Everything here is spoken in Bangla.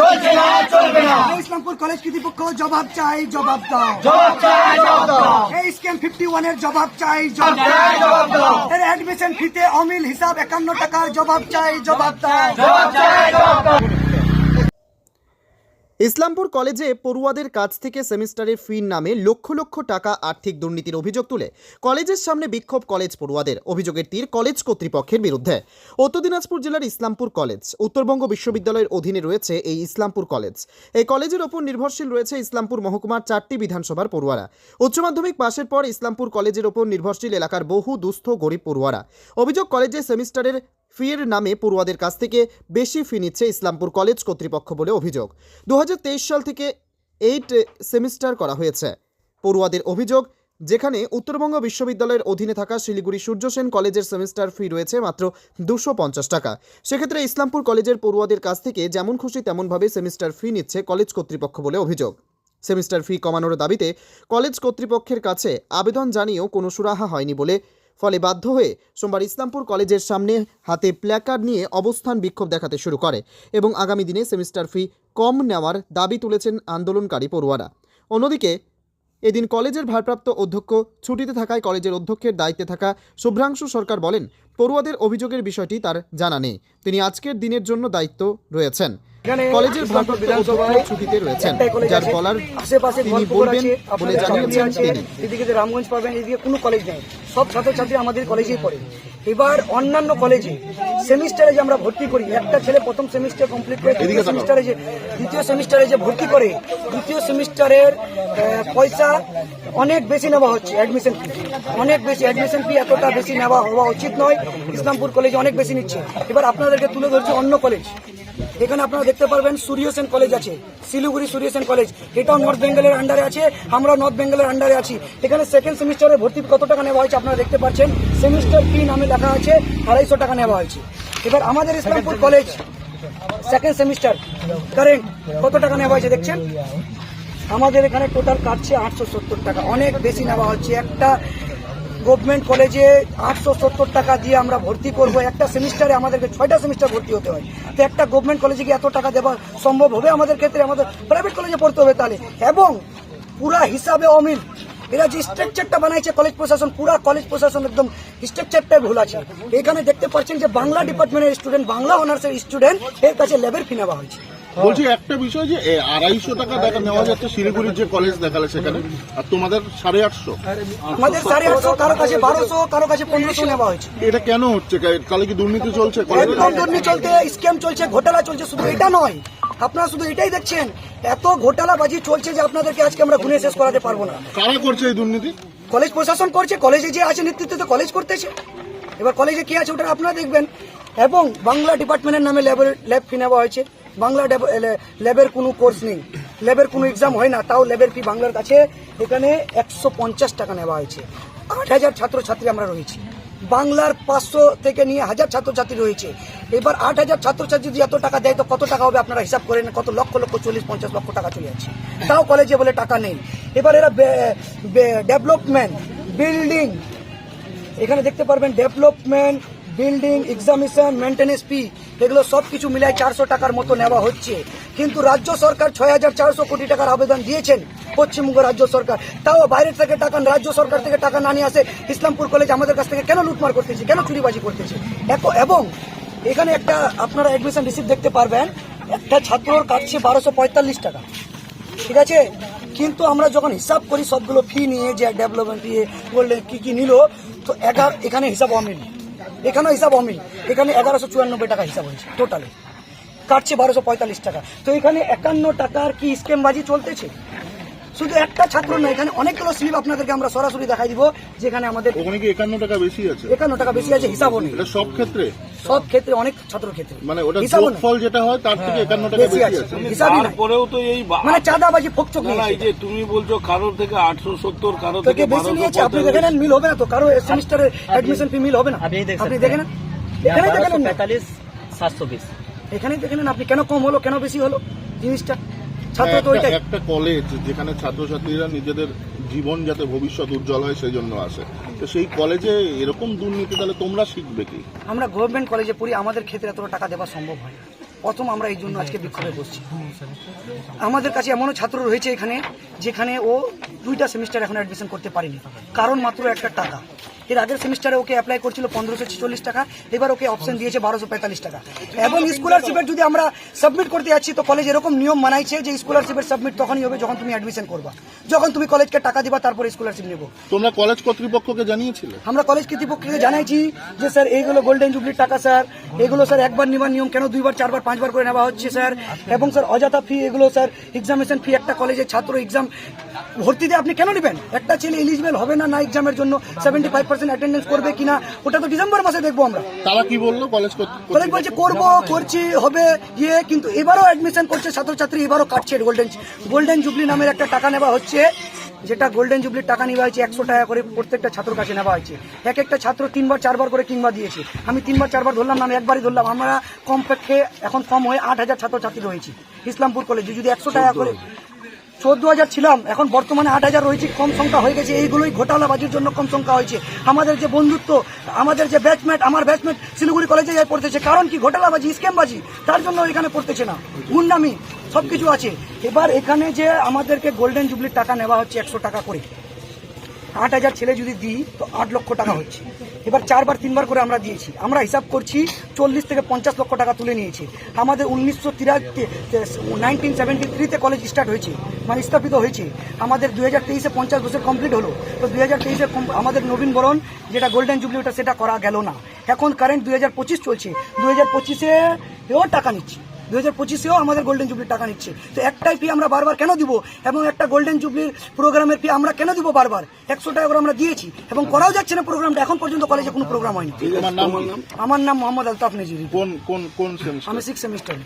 চলছে না চলবে না। ইসলামপুর কলেজ কর্তৃপক্ষ জবাব চাই জবাব দাও। জবাব চাই জবাব দাও। এই স্ক্যাম ফিফটি ওয়ানের জবাব চাই জবাব চাই জবাব দাও। এর অ্যাডমিশন ফিতে অমিল হিসাব একান্ন টাকার জবাব চাই জবাব দাও। জবাব চাই জবাব দাও। ইসলামপুর কলেজে পড়ুয়াদের কাছ থেকে সেমিস্টারের ফির নামে লক্ষ লক্ষ টাকা আর্থিক দুর্নীতির অভিযোগ তুলে। কলেজের সামনে বিক্ষোভ কলেজ পড়ুয়াদের। অভিযোগের তীর কলেজ কর্তৃপক্ষের বিরুদ্ধে। উত্তর দিনাজপুর জেলার ইসলামপুর কলেজ। উত্তরবঙ্গ বিশ্ববিদ্যালয়ের অধীনে রয়েছে এই ইসলামপুর কলেজ। এই কলেজের ওপর নির্ভরশীল রয়েছে ইসলামপুর মহকুমার চারটি বিধানসভার পড়ুয়ারা। উচ্চ মাধ্যমিক পাশের পর ইসলামপুর কলেজের ওপর নির্ভরশীল এলাকার বহু দুস্থ গরিব পড়ুয়ারা। অভিযোগ কলেজে সেমিস্টারের ফিয়ের নামে পড়ুয়াদের কাছ থেকে বেশি ফি নিচ্ছে ইসলামপুর কলেজ কর্তৃপক্ষ বলে অভিযোগ। দু হাজার তেইশ সাল থেকে এইট সেমিস্টার করা হয়েছে। পড়ুয়াদের অভিযোগ, যেখানে উত্তরবঙ্গ বিশ্ববিদ্যালয়ের অধীনে থাকা শিলিগুড়ি সূর্য সেন কলেজের সেমিস্টার ফি রয়েছে মাত্র দুশো পঞ্চাশ টাকা। সেক্ষেত্রে ইসলামপুর কলেজের পড়ুয়াদের কাছ থেকে যেমন খুশি তেমনভাবে সেমিস্টার ফি নিচ্ছে কলেজ কর্তৃপক্ষ বলে অভিযোগ। সেমিস্টার ফি কমানোর দাবিতে কলেজ কর্তৃপক্ষের কাছে আবেদন জানিয়েও কোনো সুরাহা হয়নি বলে ফলে বাধ্য হয়ে সোমবার ইসলামপুর কলেজের সামনে হাতে প্ল্যাকার্ড নিয়ে অবস্থান বিক্ষোভ দেখাতে শুরু করে এবং আগামী দিনে সেমিস্টার ফি কম নেওয়ার দাবি তুলেছেন আন্দোলনকারী পড়ুয়ারা। অন্যদিকে, এদিন কলেজের ভারপ্রাপ্ত অধ্যক্ষ ছুটিতে থাকায় কলেজের অধ্যক্ষের দায়িত্বে থাকা শুভ্রাংশু সরকার বলেন, পড়ুয়াদের অভিযোগের বিষয়টি তার জানা নেই। তিনি আজকের দিনের জন্য দায়িত্ব রয়েছেন। কলেজের ভারপ্রাপ্ত অধ্যক্ষ ছুটিতে রয়েছেন যার বলার আশেপাশে তিনি বলবেন আছে, বলে জানিয়েছেন তিনি। এদিকে যে রামগঞ্জ পাবেন এদিকে কোনো কলেজ নেই। সব ছাত্রছাত্রী আমাদের কলেজেই পড়ে। এবার অন্যান্য কলেজে সেমিস্টারে যে আমরা ভর্তি করি একটা ছেলে প্রথম সেমিস্টার কমপ্লিট করে দ্বিতীয় সেমিস্টারে যে দ্বিতীয় সেমিস্টারে যে ভর্তি করে দ্বিতীয় সেমিস্টারের পয়সা অনেক বেশি নেওয়া হচ্ছে অ্যাডমিশন ফি অনেক বেশি অ্যাডমিশন ফি এতটা বেশি নেওয়া হওয়া উচিত নয়। ইসলামপুর কলেজে অনেক বেশি নিচ্ছে। এবার আপনাদেরকে তুলে ধরছি অন্য কলেজ। এখানে আপনারা দেখতে পারবেন সূর্য সেন কলেজ আছে, শিলিগুড়ি সূর্য সেন কলেজ। এটাও নর্থ বেঙ্গলের আন্ডারে আছে, আমরা নর্থ বেঙ্গলের আন্ডারে আছি। এখানে সেকেন্ড সেমিস্টারে ভর্তি কত টাকা নেওয়া হয়েছে আপনারা দেখতে পাচ্ছেন? সেমিস্টার ফি নামে লেখা আছে, আড়াইশো টাকা নেওয়া হয়েছে। এবার আমাদের Islampur college second semester current কত টাকা নেওয়া হয়েছে দেখছেন? আমাদের এখানে টোটাল কাটছে আটশো সত্তর টাকা। অনেক বেশি নেওয়া হচ্ছে। একটা গভর্নমেন্ট কলেজে আটশো সত্তর টাকা দিয়ে আমরা ভর্তি করব। একটা সেমিস্টারে আমাদেরকে ছয়টা সেমিস্টার ভর্তি হতে হয়। তো একটা গভর্নমেন্ট কলেজে কি এত টাকা দেওয়া সম্ভব হবে আমাদের ক্ষেত্রে? আমাদের প্রাইভেট কলেজে পড়তে হবে তাহলে। এবং পুরা হিসাবে অমিল, এরা যে স্ট্রাকচারটা বানাইছে কলেজ প্রশাসন, পুরা কলেজ প্রশাসন একদম স্ট্রাকচারটাই ভুল আছে। এখানে দেখতে পাচ্ছেন যে বাংলা ডিপার্টমেন্টের স্টুডেন্ট বাংলা অনার্সের স্টুডেন্ট এর কাছে লেবের ফি নেওয়া হয়েছে। বলছি একটা বিষয় যে এ, আড়াইশো টাকা দেখা নেওয়া যাচ্ছে শিলিগুড়ির যে কলেজ দেখালে সেখানে আর তোমাদের সাড়ে আটশো। আমাদের সাড়ে আটশো কারও কাছে বারোশো কারও কাছে পনেরোশো নেওয়া হয়েছে। এটা কেন হচ্ছে? তাহলে কি দুর্নীতি চলছে? কলেজে একদম দুর্নীতি চলতে স্ক্যাম চলছে ঘোটালা চলছে শুধু এটা নয়। আপনারা শুধু এটাই দেখছেন এত ঘোটালাবাজি চলছে যে আপনাদেরকে আজকে আমরা গুনে শেষ করাতে পারব না। কারা করছে এই দুর্নীতি? কলেজ প্রশাসন করছে কলেজে যে আছে নেতৃত্বে তো কলেজ করতেছে। এবার কলেজে কি আছে ওটা আপনারা দেখবেন। এবং বাংলা ডিপার্টমেন্টের নামে ল্যাবের ল্যাব ফি নেওয়া হয়েছে। বাংলা ল্যাবের কোনো কোর্স নেই। ল্যাবের কোনো এক্সাম হয় না, তাও ল্যাবের ফি বাংলার কাছে এখানে একশো পঞ্চাশ টাকা নেওয়া হয়েছে। আট হাজার ছাত্রছাত্রী আমরা রয়েছি। বাংলার পাঁচশো থেকে নিয়ে হাজার ছাত্রছাত্রী রয়েছে। এবার আট হাজার ছাত্রছাত্রী যদি এত টাকা দেয়, তো কত টাকা হবে আপনারা হিসাব করেন? কত লক্ষ লক্ষ, চল্লিশ, পঞ্চাশ লক্ষ টাকা চলে যাচ্ছে। তাও কলেজে বলে টাকা নেই। এবার এরা ডেভেলপমেন্ট বিল্ডিং এখানে দেখতে পারবেন development building examination maintenance fee এগুলো সব কিছু মিলাই চারশো টাকার মতো নেওয়া হচ্ছে। কিন্তু রাজ্য সরকার ছয় হাজার চারশো কোটি টাকার আবেদন দিয়েছেন পশ্চিমবঙ্গ রাজ্য সরকার। তাও বাইরের থেকে টাকা, রাজ্য সরকার থেকে টাকা না নিয়ে আসে ইসলামপুর কলেজ আমাদের কাছ থেকে কেন লুটমার করতেছে, কেন চুরিবাজি করতেছে? এবং এখানে একটা আপনারা অ্যাডমিশন রিসিপ্ট দেখতে পারবেন, একটা ছাত্রর কাটছে বারোশো পঁয়তাল্লিশ টাকা। ঠিক আছে? কিন্তু আমরা যখন হিসাব করি, সবগুলো ফি নিয়ে যে ডেভেলপমেন্ট ফি বললেন কি কি নিল, তো এগারো এখানে হিসাব অমিল। এখানেও হিসাব আমি এখানে এগারোশো চুরানব্বই টাকা হিসাব হয়েছে টোটালে কাটছে বারোশো পঁয়তাল্লিশ টাকা। তো এখানে একান্ন টাকার কি স্কেমবাজি চলতেছে? শুধু একটা ছাত্র না এখানে অনেকগুলো স্লিপ আপনাদেরকে আমরা সরাসরি দেখাই দিব যেখানে আমাদের ওখানে কি একান্ন টাকা বেশি আছে? একান্ন টাকা বেশি আছে হিসাব নেই সব ক্ষেত্রে? সব ক্ষেত্রে অনেক ছাত্র ক্ষেত্রে। মানে ওটা ফল যেটা হয় তার থেকে 51 টাকা বেশি আছে। পরেও তো এই মানে চাঁদাবাজি ফকচক না এই যে তুমি বলছো কারোর থেকে 870 কারোর থেকে বেশি নিয়েছে আপনি দেখেন মিল হবে না তো কারও সেমিস্টারে অ্যাডমিশন ফি মিল হবে না। আপনি দেখেন। এখানে দেখেন। 45 720 এখানে দেখেন আপনি কেন কম হলো কেন বেশি হলো? জিনিসটা ছাত্র তো একটা- ওইটাই। একটা কলেজ যেখানে ছাত্রছাত্রীরা নিজেদের জীবন যাতে ভবিষ্যৎ উজ্জ্বল হয় সেই জন্য আসে। তো সেই কলেজে এরকম দুর্নীতি তাহলে তোমরা শিখবে কি? আমরা গভর্নমেন্ট কলেজে পড়ি আমাদের ক্ষেত্রে এত টাকা দেওয়া সম্ভব হয় না। প্রথম আমরা এই জন্য আজকে বিক্ষোভে বসছি। আমাদের কাছে এমনও ছাত্র রয়েছে এখানে যেখানে ও দুইটা সেমিস্টার এখন অ্যাডমিশন করতে পারেনি। কারণ মাত্র একটা টাকা। এর আগের সেমিস্টারে ওকে অ্যাপ্লাই করছিল পনেরোশো ছেচল্লিশ টাকা এবার ওকে অপশন দিয়েছে বারোশো পঁয়তাল্লিশ টাকা। এবং স্কলারশিপের যদি আমরা সাবমিট করতে যাচ্ছি তো কলেজ এরকম নিয়ম মানাইছে যে স্কলারশিপের সাবমিট তখনই হবে যখন তুমি অ্যাডমিশন করবা। যখন তুমি কলেজকে টাকা দিবা তারপরে স্কলারশিপ নেব। তোমরা কলেজ কর্তৃপক্ষকে জানিয়েছিলে? আমরা কলেজ কর্তৃপক্ষকে জানাইছি যে স্যার এইগুলো গোল্ডেন জুবলির টাকা স্যার। এগুলো স্যার একবার নেবার নিয়ম কেন দুইবার চারবার পাঁচবার করে নেওয়া হচ্ছে স্যার? এবং স্যার অযথা ফি এগুলো স্যার এক্সামিনেশন ফি একটা কলেজের ছাত্র এক্সাম ভর্তিতে আপনি কেন নেবেন? একটা ছেলে এলিজিবল হবে না না এক্সামের জন্য? সেভেন্টি ফাইভ পার্সেন্ট অ্যাটেন্ডেন্স করবে কিনা ওটা তো ডিসেম্বর মাসে দেখব আমরা। তারা কি বলল? কলেজ কলেজ বলছে করব করছি হবে ইয়ে কিন্তু এবারও অ্যাডমিশন করছে ছাত্রছাত্রী এবারও কাটছে গোল্ডেন গোল্ডেন জুবলি নামের একটা টাকা নেওয়া হচ্ছে যেটা গোল্ডেন জুবলির টাকা নেওয়া হয়েছে একশো টাকা করে প্রত্যেকটা ছাত্র কাছে নেওয়া হয়েছে। এক একটা ছাত্র তিনবার চারবার করে কিংবা দিয়েছে। আমি তিনবার চারবার ধরলাম না আমি একবারই ধরলাম। আমরা কমপক্ষে এখন কম হয়ে আট হাজার ছাত্রছাত্রী রয়েছে ইসলামপুর কলেজে যদি একশো টাকা করে চোদ্দ হাজার ছিলাম, এখন বর্তমানে আট হাজার রয়েছে, কম সংখ্যা হয়ে গেছে, এইগুলোই ঘোটালাবাজির জন্য কম সংখ্যা হয়েছে। আমাদের যে বন্ধুত্ব, আমাদের যে ব্যাচমেট আমার ব্যাচমেট শিলিগুড়ি কলেজে যাই পড়তেছে, কারণ কি ঘোটালাবাজি স্ক্যামবাজি তার জন্য এখানে পড়তেছে না। গুন্ডামি সব কিছু আছে। এবার এখানে যে আমাদেরকে গোল্ডেন জুবলির টাকা নেওয়া হচ্ছে একশো টাকা করে। আট হাজার ছেলে যদি দিই, তো আট লক্ষ টাকা হচ্ছে। এবার চারবার, তিনবার করে আমরা দিয়েছি। আমরা হিসাব করছি, চল্লিশ থেকে পঞ্চাশ লক্ষ টাকা তুলে নিয়েছি। আমাদের উনিশশো তিরাশি নাইনটিন সেভেন্টি থ্রিতে কলেজ স্টার্ট হয়েছে মানে স্থাপিত হয়েছে। আমাদের দুই হাজার তেইশে পঞ্চাশ বছর কমপ্লিট হলো। তো দু হাজার তেইশে আমাদের নবীন বরণ, যেটা গোল্ডেন জুবলি ওটা সেটা করা গেল না। এখন কারেন্ট দু হাজার পঁচিশ চলছে। দু হাজার পঁচিশে এও টাকা নিচ্ছে। দু হাজার পঁচিশেও আমাদের গোল্ডেন জুবলির টাকা নিচ্ছে। তো একটাই ফি আমরা বারবার কেন দিব? এবং একটা গোল্ডেন জুবলির প্রোগ্রামের ফি আমরা কেন দিব বারবার? একশো টাকা করে আমরা দিয়েছি। এবং করাও যাচ্ছে না প্রোগ্রামটা এখন পর্যন্ত কলেজে কোনো প্রোগ্রাম হয়নি? আমার নাম মোহাম্মদ আলতাফ নজির। কোন কোন আমি সিক্স সেমিস্টার